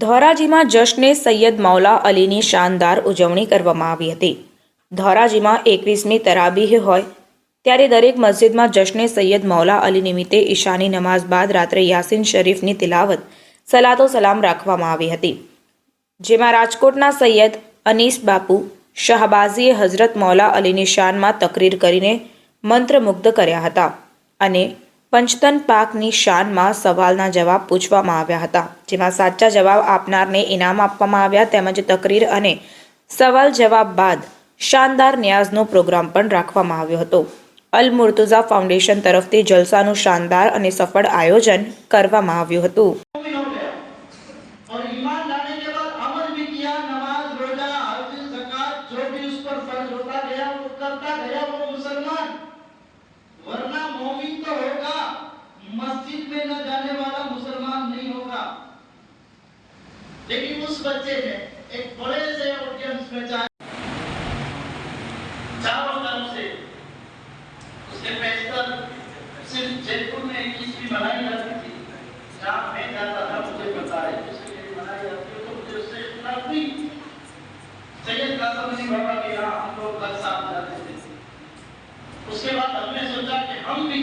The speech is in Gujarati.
ધોરાજીમાં જશ્ને સૈયદ મૌલા અલીની શાનદાર ઉજવણી કરવામાં આવી હતી. ધોરાજીમાં એકવીસમી તરાબીહ હોય, ત્યારે દરેક મસ્જિદમાં જશ્ને સૈયદ મૌલા અલી નિમિત્તે ઈશાની નમાઝ બાદ રાત્રે યાસીન શરીફની તિલાવત, સલાતો સલામ રાખવામાં આવી હતી. જેમાં રાજકોટના સૈયદ અનીસ બાપુ, શાહબાઝીએ હઝરત મૌલા અલીની શાનમાં તકરીર કરીને મંત્રમુગ્ધ કર્યા હતા અને પંચતન પાકની શાનમાં સવાલના જવાબ પૂછવામાં આવ્યા હતા, જેમાં સાચા જવાબ આપનારને ઇનામ આપવામાં આવ્યા તેમજ તકરીર અને સવાલ જવાબ બાદ શાનદાર ન્યાઝનો પ્રોગ્રામ પણ રાખવામાં આવ્યો હતો. અલ મુર્તુઝા ફાઉન્ડેશન તરફથી જલસાનું શાનદાર અને સફળ આયોજન કરવામાં આવ્યું હતું. કરતા ગયા મુસલમાન लेकिन उस बच्चे ने एक बड़े से ऑडियंस में चारों तरफ़ से उसके पैस्तर सिर्फ़ जयपुर में इक्कीसवीं मनाई जाती थी। जहाँ मैं जाता था, मुझे पता है तो सैयद कासम अली बाबा के यहाँ हम लोग हर साल जाते थे। उसके बाद हमने सोचा कि हम भी